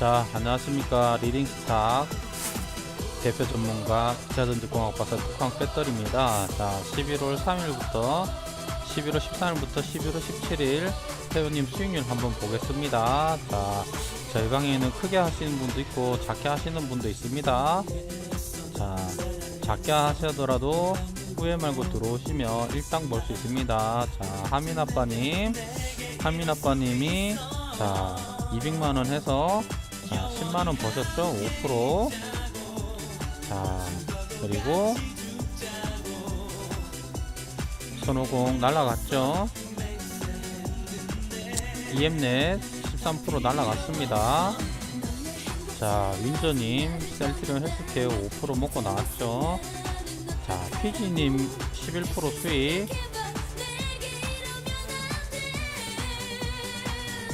자, 안녕하십니까. 리딩스탁 대표 전문가 기차전지공학 박사 특강 배터리입니다. 자, 11월 3일부터 11월 13일부터 11월 17일 회원님 수익률 한번 보겠습니다. 자, 저희 방에는 크게 하시는 분도 있고 작게 하시는 분도 있습니다. 자, 작게 하시더라도 후회 말고 들어오시면 일당 벌수 있습니다. 자, 하민 아빠님, 하민 아빠님이 자 200만 원 해서 자 10만 원 버셨죠? 5%. 자 그리고 손오공 날라갔죠? EM넷 13% 날라갔습니다. 자 윈저님 셀트리온 헬스케어 5% 먹고 나왔죠? 자 피지님 11% 수익.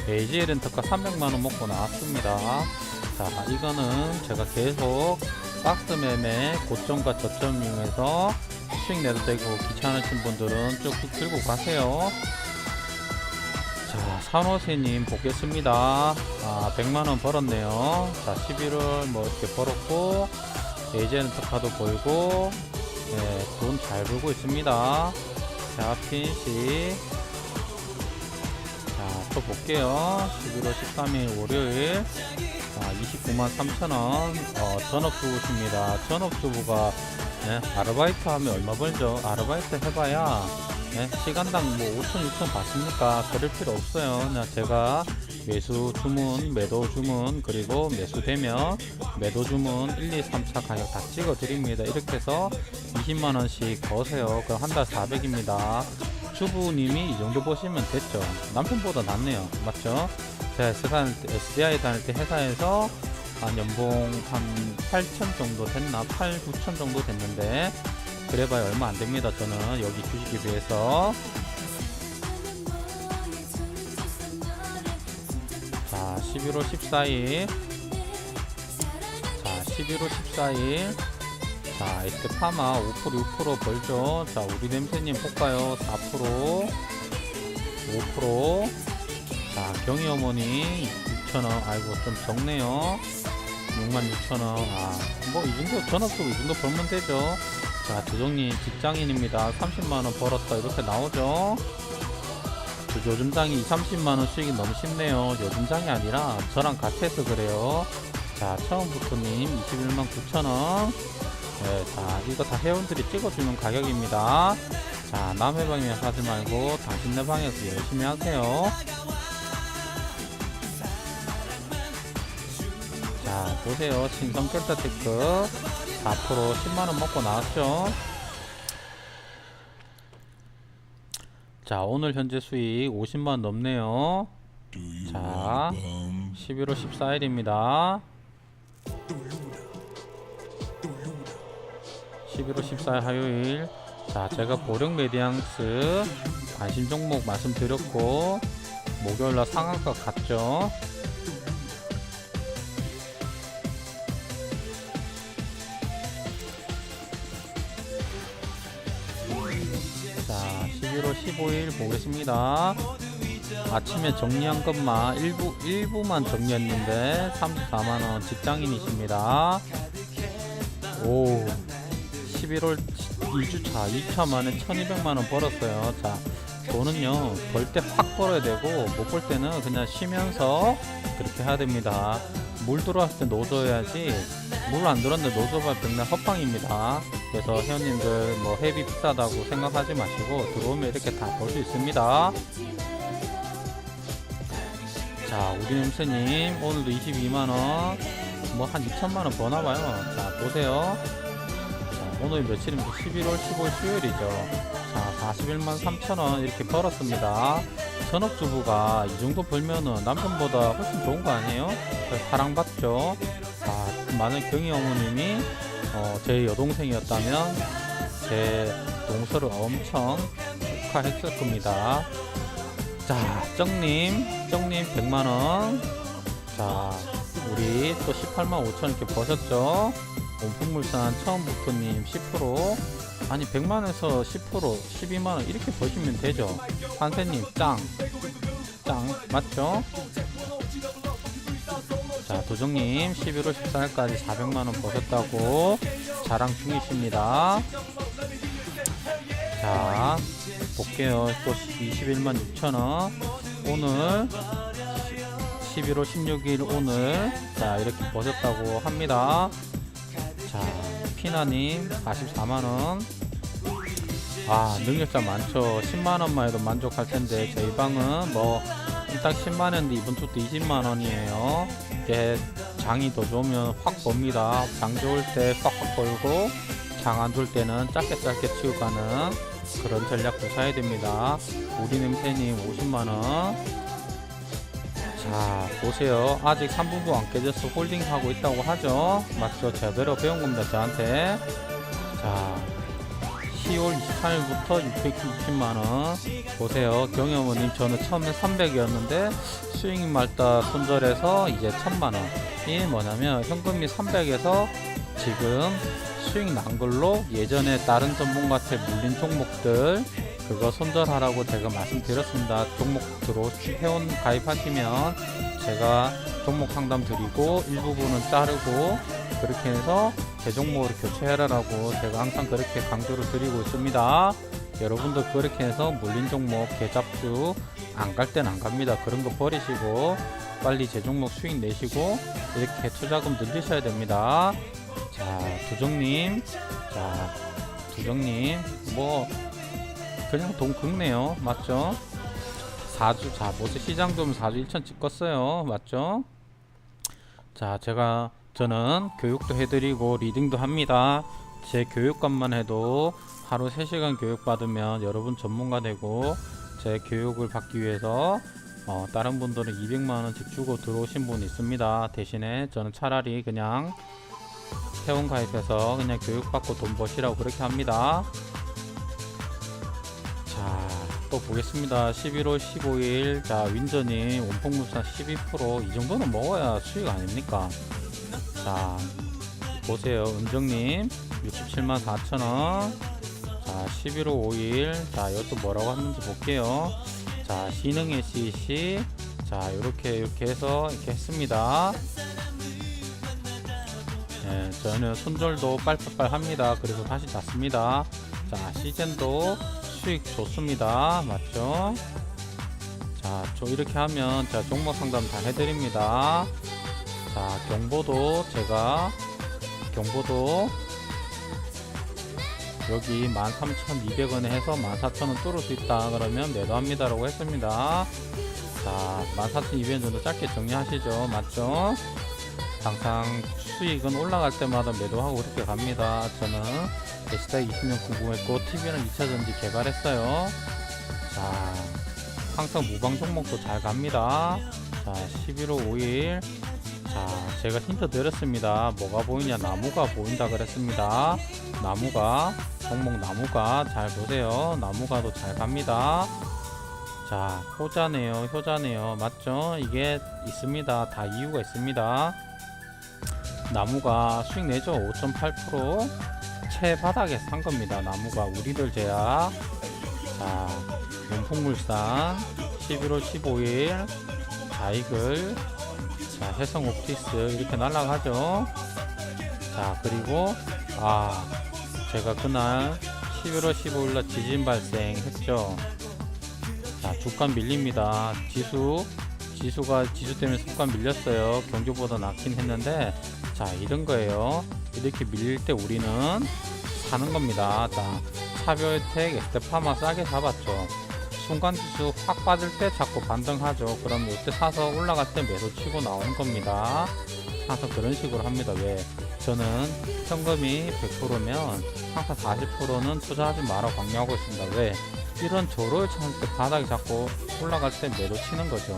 AJ 렌터카 300만원 먹고 나왔습니다. 자, 이거는 제가 계속 박스 매매 고점과 저점 이용해서 수익 내도 되고 귀찮으신 분들은 쭉쭉 들고 가세요. 자, 산호세님 보겠습니다. 아, 100만원 벌었네요. 자, 11월 뭐 이렇게 벌었고, AJ 렌터카도 보이고, 네, 돈잘 벌고 있습니다. 자, 핀 또 볼게요. 11월 13일 월요일. 자, 29만 3천원. 어, 전업주부십니다. 전업주부가, 예, 아르바이트 하면 얼마 벌죠? 아르바이트 해봐야, 예, 시간당 뭐 5천, 6천 받습니까? 그럴 필요 없어요. 그냥 제가 매수 주문, 매도 주문, 그리고 매수되면 매도 주문 1, 2, 3, 4 가격 다 찍어 드립니다. 이렇게 해서 20만원씩 버세요. 그럼 한 달 400입니다. 주부님이 이 정도 보시면 됐죠. 남편보다 낫네요. 맞죠? 제가 SDI 다닐 때, 회사에서 한 연봉 한 8천 정도 됐나? 8, 9천 정도 됐는데 그래봐야 얼마 안 됩니다. 저는 여기 주식에 비해서 자 11월 14일 자 11월 14일 자, 이때 파마 5% 6% 벌죠. 자, 우리 냄새님 볼까요? 4% 5% 자, 경희 어머니 6,000원. 아이고, 좀 적네요. 66,000원. 아, 뭐, 이 정도, 전업도 이 정도 벌면 되죠. 자, 조정님 직장인입니다. 30만원 벌었다. 이렇게 나오죠. 그 요즘 장이 30만원 수익이 너무 쉽네요. 요즘 장이 아니라 저랑 같이 해서 그래요. 자, 처음부터님 21만 9천원. 네, 자, 이거 다 회원들이 찍어주는 가격입니다. 자, 남의 방에 하지 말고 당신네 방에서 열심히 하세요. 자, 보세요. 신성 델타테크 4% 10만원 먹고 나왔죠. 자, 오늘 현재 수익 50만원 넘네요. 자, 11월 14일입니다. 11월 14일 화요일. 자 제가 보령 메디앙스 관심 종목 말씀드렸고 목요일날 상한가 갔죠? 자 11월 15일 보겠습니다. 아침에 정리한 것만 일부 일부만 정리했는데 34만원 직장인이십니다. 오 11월 2주차 2차 만에 1200만원 벌었어요. 자 돈은요 벌 때 확 벌어야 되고 못 벌 때는 그냥 쉬면서 그렇게 해야 됩니다. 물 들어왔을 때 노져야지. 물 안 들었는데 노져봐 백날 헛방입니다. 그래서 회원님들 뭐 회비 비싸다고 생각하지 마시고 들어오면 이렇게 다벌수 있습니다. 자 우리 냄새님 오늘도 22만원 뭐 한 2천만원 버나봐요. 자 보세요. 자, 오늘 며칠입니까? 11월 15일 수요일이죠. 자 41만 3천원 이렇게 벌었습니다. 전업주부가 이 정도 벌면은 남편보다 훨씬 좋은 거 아니에요? 사랑받죠. 자 만약 경희 어머님이 어, 제 여동생이었다면 제 동서를 엄청 축하했을 겁니다. 자, 정님, 정님 100만원. 자, 우리 또 18만 5천 이렇게 버셨죠? 온풍물산 처음부터님 10%. 아니, 100만원에서 10%, 12만원 이렇게 버시면 되죠. 산세님 짱. 짱. 맞죠? 자, 도정님 11월 14일까지 400만원 버셨다고 자랑 중이십니다. 자, 볼게요. 또 21만 6천원. 오늘 11월 16일 오늘 자 이렇게 버셨다고 합니다. 자 피나님 44만원. 아 능력자 많죠. 10만원만 해도 만족할 텐데 저희 방은 뭐 일단 10만원인데 이번 주도 20만원이에요. 이게 장이 더 좋으면 확 법니다. 장 좋을 때 확확 벌고 장 안 좋을 때는 짧게 짧게 치고 가는 그런 전략도 사야 됩니다. 우리 냄새님 50만원. 자 보세요. 아직 3분부 안 깨져서 홀딩하고 있다고 하죠? 맞죠? 제대로 배운 겁니다 저한테. 자 10월 23일부터 660만원. 보세요. 경영원님 저는 처음에 300이었는데 수익 말다 손절해서 이제 1000만원. 이 뭐냐면 현금이 300에서 지금 수익 난 걸로 예전에 다른 전문가한테 물린 종목들 그거 손절하라고 제가 말씀드렸습니다. 종목 들어 회원 가입하시면 제가 종목 상담 드리고 일부분은 자르고 그렇게 해서 대종목으로 교체해라라고 제가 항상 그렇게 강조를 드리고 있습니다. 여러분도 그렇게 해서 물린 종목 개잡주 안 갈 땐 안 갑니다. 그런 거 버리시고 빨리 제 종목 수익 내시고 이렇게 투자금 늘리셔야 됩니다. 자, 두정님, 자, 두정님, 뭐 그냥 돈 긁네요. 맞죠? 4주, 자, 뭐지? 시장 좀 4주 1천 찍었어요. 맞죠? 자, 제가, 저는 교육도 해드리고 리딩도 합니다. 제 교육값만 해도 하루 3시간 교육 받으면 여러분 전문가 되고 제 교육을 받기 위해서 어, 다른 분들은 200만원씩 주고 들어오신 분 있습니다. 대신에 저는 차라리 그냥 회원 가입해서 그냥 교육받고 돈 버시라고 그렇게 합니다. 자, 또 보겠습니다. 11월 15일, 자, 윈저님, 원폭물산 12%, 이 정도는 먹어야 수익 아닙니까? 자, 보세요. 은정님, 67만 4천원. 자, 11월 5일, 자, 이것도 뭐라고 하는지 볼게요. 자, 신흥의 CC, 자, 이렇게, 이렇게 해서, 이렇게 했습니다. 네, 저는 손절도 빨빨빨 합니다. 그리고 다시 닫습니다. 자, 시즌도 수익 좋습니다. 맞죠? 자, 저 이렇게 하면 제가 종목 상담 다 해드립니다. 자, 경보도 제가 경보도 여기 13,200원에 해서 14,000원 뚫을 수 있다 그러면 매도합니다라고 했습니다. 자, 14,200원 정도 짧게 정리하시죠. 맞죠? 항상 수익은 올라갈 때마다 매도하고 그렇게 갑니다. 저는 데시다 20년 공부했고 TV는 2차전지 개발했어요. 자, 항상 무방 종목도 잘 갑니다. 자, 11월 5일. 자, 제가 힌트 드렸습니다. 뭐가 보이냐? 나무가 보인다 그랬습니다. 나무가, 종목 나무가 잘 보세요. 나무가도 잘 갑니다. 자, 효자네요. 효자네요. 맞죠? 이게 있습니다. 다 이유가 있습니다. 나무가 수익 내죠. 5.8% 채바닥에 산 겁니다. 나무가 우리들 제약. 자, 용풍물산 11월 15일 자이글 자, 해성 옵티스 이렇게 날아가죠. 자, 그리고 아, 제가 그날 11월 15일 날 지진 발생했죠. 자, 주가 밀립니다. 지수 지수가 지수 때문에 수가 밀렸어요. 경주보다 낮긴 했는데 자 이런 거예요. 이렇게 밀릴 때 우리는 사는 겁니다. 자 차별택 에스테파마 싸게 잡았죠. 순간 지수 확 빠질 때 자꾸 반등하죠. 그럼 이때 사서 올라갈 때 매도 치고 나오는 겁니다. 항상 그런 식으로 합니다. 왜? 저는 현금이 100%면 항상 40%는 투자하지 마라 강요하고 있습니다. 왜? 이런 조를 찾을 때 바닥이 자꾸 올라갈 때 매도 치는 거죠.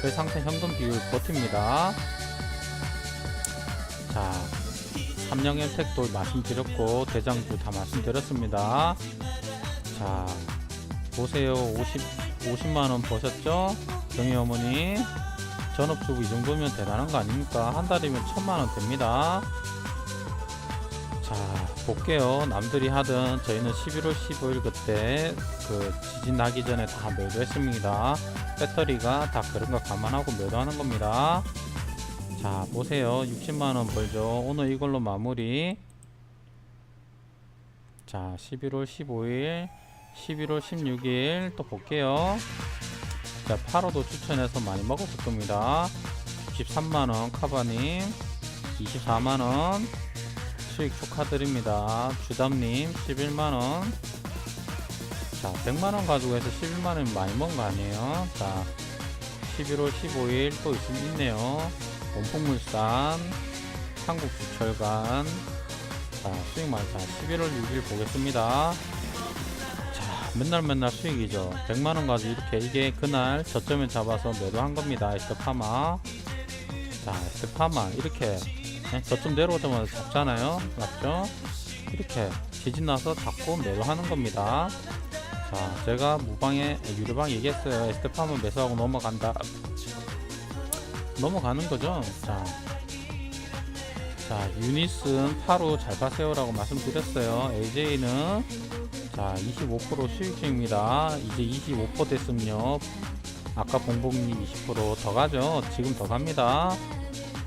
그래서 항상 현금 비율 버팁니다. 자, 삼령 혜택도 말씀드렸고 대장주 다 말씀드렸습니다. 자, 보세요. 50 50만 원 버셨죠? 정희 어머니 전업주부 이 정도면 대단한 거 아닙니까? 한 달이면 천만 원 됩니다. 자, 볼게요. 남들이 하든 저희는 11월 15일 그때 그 지진 나기 전에 다 매도했습니다. 배터리가 다 그런 거 감안하고 매도하는 겁니다. 자 보세요. 60만원 벌죠. 오늘 이걸로 마무리. 자 11월 15일 11월 16일 또 볼게요. 자 8호도 추천해서 많이 먹었을 겁니다. 63만원 카바님 24만원 수익 축하드립니다. 주담님 11만원. 자 100만원 가지고 해서 11만원 많이 먹은 거 아니에요? 자 11월 15일 또 있음 있네요 원폭물산 한국주철관. 자 수익 많다 11월 6일 보겠습니다. 자 맨날 맨날 수익이죠. 100만원 가지고 이렇게 이게 그날 저점에 잡아서 매도한 겁니다. 에스파마. 자 에스파마 이렇게 네, 저점 내려오자마자 잡잖아요. 맞죠? 이렇게 지진 나서 잡고 매도하는 겁니다. 자 제가 무방에 유료방 얘기했어요. 에스테파마 매수하고 넘어간다 넘어가는 거죠? 자, 자 유니슨 8호 잘 가세요라고 말씀드렸어요. AJ는 자 25% 수익 중입니다. 이제 25% 됐으면요. 아까 봉봉님 20%더 가죠? 지금 더 갑니다.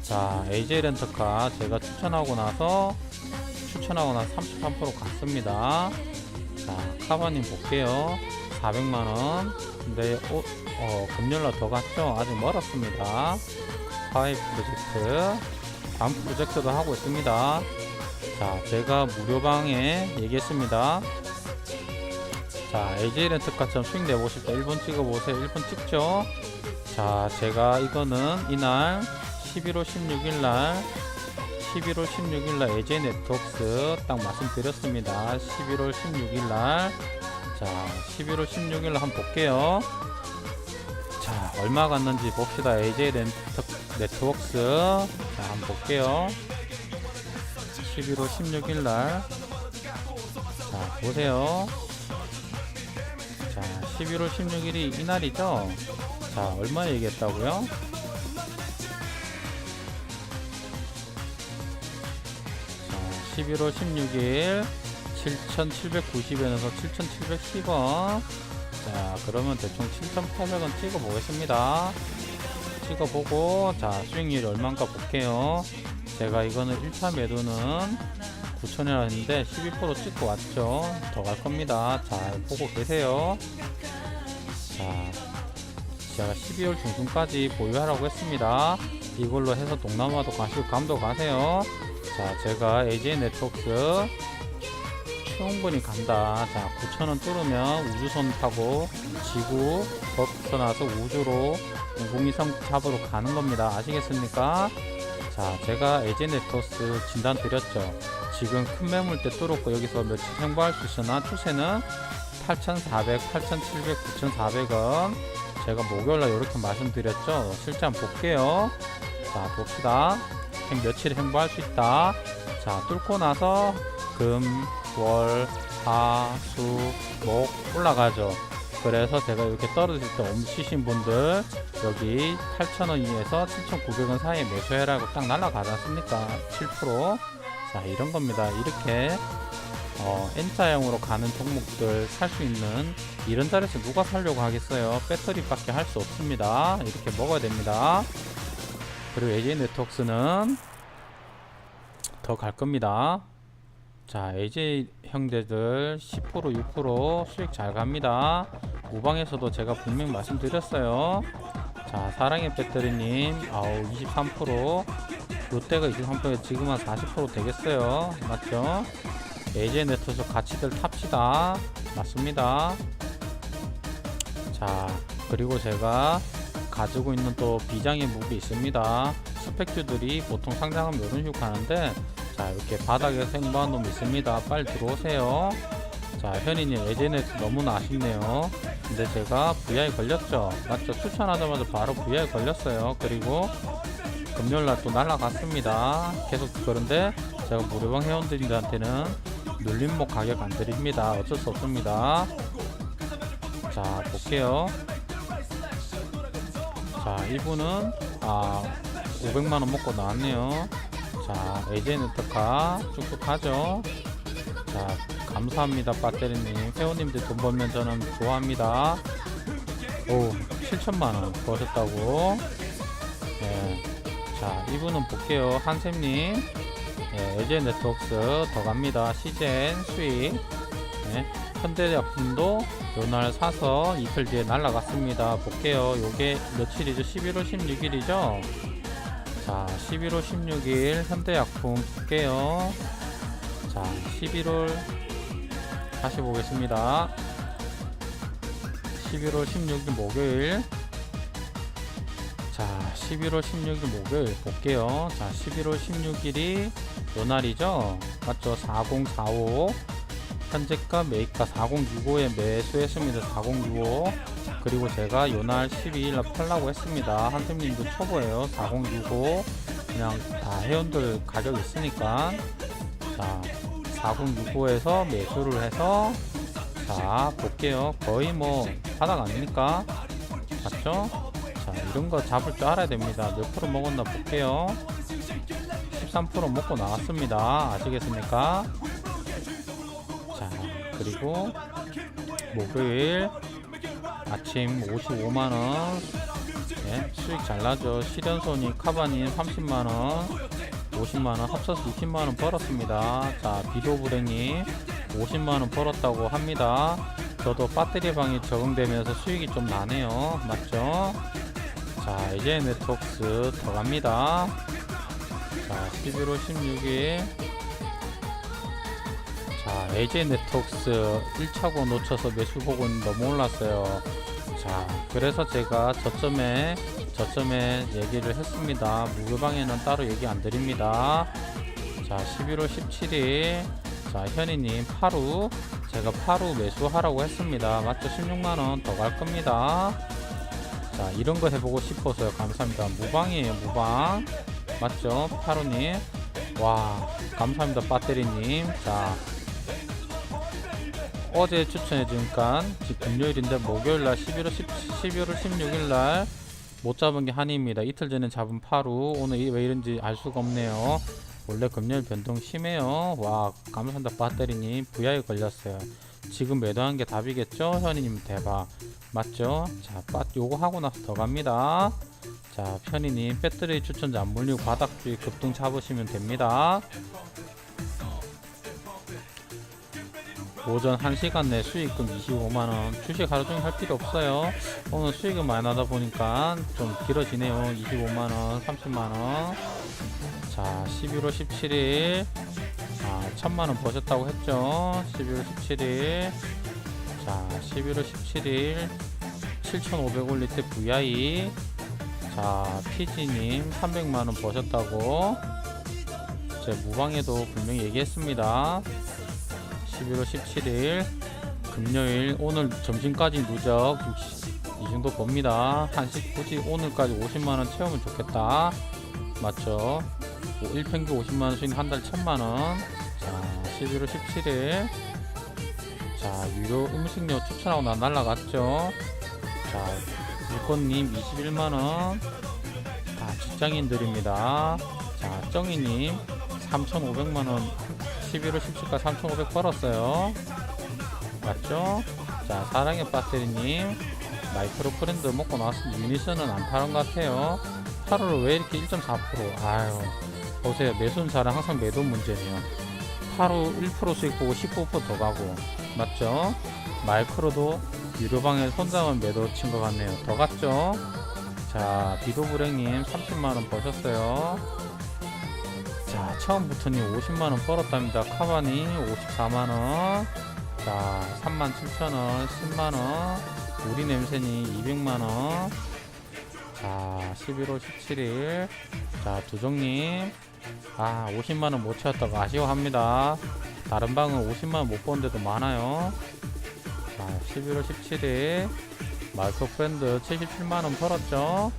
자 AJ 렌터카 제가 추천하고 나서 추천하고 나서 33% 갔습니다. 자 카바님 볼게요. 400만원. 근데 어, 어, 금요일날 더 갔죠? 아직 멀었습니다. 파이 프로젝트. 다음 프로젝트도 하고 있습니다. 자 제가 무료방에 얘기했습니다. 자 AJ 렌트카처럼 수익 싶다 1번 찍어보세요. 1번 찍죠? 자 제가 이거는 이날 11월 16일 날 11월 16일날 AJ 네트워크스 딱 말씀드렸습니다. 11월 16일 날. 자 11월 16일 날 한번 볼게요. 자 얼마 갔는지 봅시다. AJ 네트워크스 자 한번 볼게요. 11월 16일 날. 자 보세요. 자 11월 16일이 이날이죠? 자 얼마 얘기했다고요? 자 11월 16일 7,790원에서 7,710원. 자 그러면 대충 7,800원 찍어 보겠습니다. 찍어 보고 자 수익률이 얼마인가 볼게요. 제가 이거는 1차 매도는 9,000원이라 했는데 12% 찍고 왔죠. 더 갈 겁니다. 잘 보고 계세요. 자 제가 12월 중순까지 보유하라고 했습니다. 이걸로 해서 동남아도 가시고 감도 가세요. 자 제가 AJ 네트워 크 충분히 간다. 자, 9,000원 뚫으면 우주선 타고 지구 벗어나서 우주로 공이성 잡으러 가는 겁니다. 아시겠습니까? 자, 제가 에제네토스 진단 드렸죠. 지금 큰 매물대 뚫었고 여기서 며칠 행보할 수 있으나 추세는 8,400, 8,700, 9,400원. 제가 목요일날 이렇게 말씀드렸죠. 실제 한번 볼게요. 자, 봅시다. 행 며칠 행보할 수 있다. 자, 뚫고 나서 금, 월, 화, 수, 목 올라가죠. 그래서 제가 이렇게 떨어질 때 엄치신 분들 여기 8,000원에서 7,900원 사이에 매수해라고 딱 날아가지 않습니까? 7%. 자, 이런 겁니다. 이렇게 어, N자형으로 가는 종목들 살 수 있는 이런 자리에서 누가 살려고 하겠어요? 배터리밖에 할 수 없습니다. 이렇게 먹어야 됩니다. 그리고 AJ 네트워크스는 더 갈 겁니다. 자, AJ 형제들 10% 6% 수익 잘 갑니다. 우방에서도 제가 분명 말씀드렸어요. 자, 사랑의 배터리님, 아우 23%, 롯데가 23%에 지금 한 40% 되겠어요. 맞죠? AJ 네트워크 가치들 탑시다. 맞습니다. 자, 그리고 제가 가지고 있는 또 비장의 무기 있습니다. 스펙주들이 보통 상장하면 이런 식으로 가는데 자 이렇게 바닥에 생보한 놈 있습니다. 빨리 들어오세요. 자 현이님 에제네트 너무나 아쉽네요. 근데 제가 VI 걸렸죠. 맞죠? 추천하자마자 바로 VI 걸렸어요. 그리고 금요일날 또 날라갔습니다. 계속 그런데 제가 무료방 회원들한테는 눌림목 가격 안 드립니다. 어쩔 수 없습니다. 자 볼게요. 자 이분은 아 500만원 먹고 나왔네요 자, AJ 네트카 쭉쭉 하죠. 자, 감사합니다, 배터리님. 회원님들 돈 벌면 저는 좋아합니다. 오, 7천만원 버셨다고. 네. 자, 이분은 볼게요. 한샘님. 예, 에제 네트웍스 더 갑니다. 시젠, 수익. 네, 현대약품도 요날 사서 이틀 뒤에 날라갔습니다. 볼게요. 요게 며칠이죠? 11월 16일이죠? 자, 11월 16일 현대약품 볼게요. 자, 11월 다시 보겠습니다. 11월 16일 목요일. 자, 11월 16일 목요일 볼게요. 자, 11월 16일이 요 날이죠? 맞죠? 4045. 현재가 매입가 4065에 매수했습니다. 4065. 그리고 제가 요날 12일날 팔라고 했습니다. 한팀님도 초보예요. 4065. 그냥 다 회원들 가격 있으니까. 자, 4065에서 매수를 해서 자, 볼게요. 거의 뭐 바닥 아닙니까? 맞죠? 자, 이런 거 잡을 줄 알아야 됩니다. 몇 프로 먹었나 볼게요. 13% 먹고 나왔습니다. 아시겠습니까? 자, 그리고 목요일 아침 55만원 예, 수익 잘 나죠. 실현손이 카바닌 30만원 50만원 합쳐서 60만원 벌었습니다. 자, 비도 불행님 50만원 벌었다고 합니다. 저도 배터리 방이 적응되면서 수익이 좀 나네요. 맞죠? 자, 이제 네트웍스 들어갑니다. 자, 11월 16일. 자, AJ 네트웍스 1차고 놓쳐서 매수 폭은 너무 올랐어요. 자, 그래서 제가 저점에, 저점에 얘기를 했습니다. 무료방에는 따로 얘기 안 드립니다. 자, 11월 17일. 자, 현이님, 파루. 제가 파루 매수하라고 했습니다. 맞죠? 16만원 더 갈 겁니다. 자, 이런 거 해보고 싶어서요. 감사합니다. 무방이에요, 무방. 맞죠? 파루님. 와, 감사합니다. 배터리님. 자, 어제 추천해주니까 지금 금요일인데 목요일날 11월 10, 11월 16일날 못 잡은 게 한이입니다. 이틀 전에 잡은 파루 오늘 이- 왜 이런지 알 수가 없네요. 원래 금요일 변동 심해요. 와 감사합니다 배터리님 VI 걸렸어요. 지금 매도한 게 답이겠죠? 현이님 대박 맞죠? 자 빠, 요거 하고 나서 더 갑니다. 자 편이님 배터리 추천자 안 물리고 바닥주의 급등 잡으시면 됩니다. 오전 1시간 내 수익금 25만원 주식 하루 종일 할 필요 없어요. 오늘 수익은 많이 나다 보니까 좀 길어지네요. 25만원 30만원. 자 11월 17일. 아 1000만원 버셨다고 했죠? 11월 17일. 자 11월 17일. 7500원 리트 VI 자 PG님 300만원 버셨다고. 제 무방에도 분명히 얘기했습니다 11월 17일 금요일 오늘 점심까지 누적 60, 이 정도 봅니다. 한식 굳이 오늘까지 50만원 채우면 좋겠다. 맞죠? 1평균 50만원 수익 한달 1000만원. 자, 11월 17일. 자, 유료 음식료 추천하고 나 날라갔죠? 자, 일권님 21만원. 다 직장인들입니다. 자, 정희님 3,500만원 11월 17일까지 3,500 벌었어요. 맞죠? 자, 사랑의 배터리님. 마이크로 프렌드 먹고 나왔습니다. 유니슨은 안 타는 것 같아요. 8월 왜 이렇게 1.4%? 아유, 보세요. 자랑 항상 매도 문제네요. 8월 1% 수익 보고 19%더 가고. 맞죠? 마이크로도 유료방에 손담은 매도 친 것 같네요. 더 갔죠? 자, 비도불행님 30만원 버셨어요. 자, 처음부터는 50만원 벌었답니다. 카바니 54만원. 자, 37,000원, 10만원. 우리 냄새니 200만원. 자, 11월 17일. 자, 두정님. 아, 50만원 못 채웠다고 아쉬워합니다. 다른 방은 50만원 못번 데도 많아요. 자, 11월 17일. 마이크로 프렌드 77만원 벌었죠?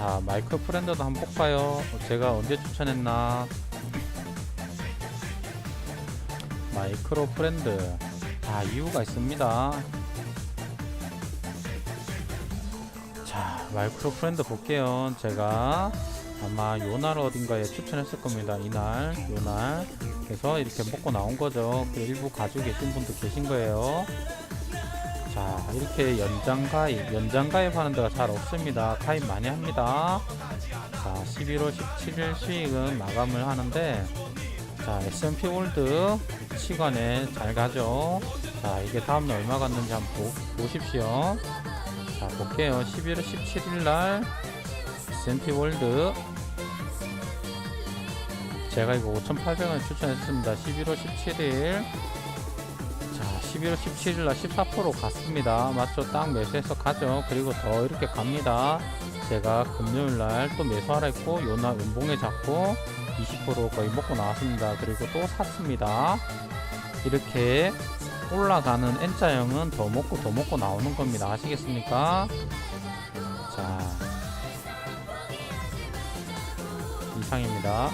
자, 마이크로 프렌드도 한번 볼까요? 제가 언제 추천했나? 마이크로 프렌드 다 이유가 있습니다. 자, 마이크로 프렌드 볼게요. 제가 아마 요날 어딘가에 추천했을 겁니다. 이날, 요날. 그래서 이렇게 먹고 나온 거죠. 그 일부 가지고 계신 분도 계신 거예요. 자, 이렇게 연장 가입, 연장 가입 하는 데가 잘 없습니다. 가입 많이 합니다. 자, 자 11월 17일 수익은 마감을 하는데 자 S&P 월드 시간에 잘 가죠. 자 이게 다음날 얼마 갔는지 한번 보, 보십시오. 자 볼게요. 11월 17일 날 S&P 월드. 제가 이거 5,800원 추천했습니다. 11월 17일. 자 11월 17일 날 14% 갔습니다. 맞죠? 딱 매수해서 가죠. 그리고 더 이렇게 갑니다. 제가 금요일 날 또 매수하라 했고 요날 음봉에 잡고 20% 거의 먹고 나왔습니다. 그리고 또 샀습니다. 이렇게 올라가는 N자형은 더 먹고 더 먹고 나오는 겁니다. 아시겠습니까? 자 이상입니다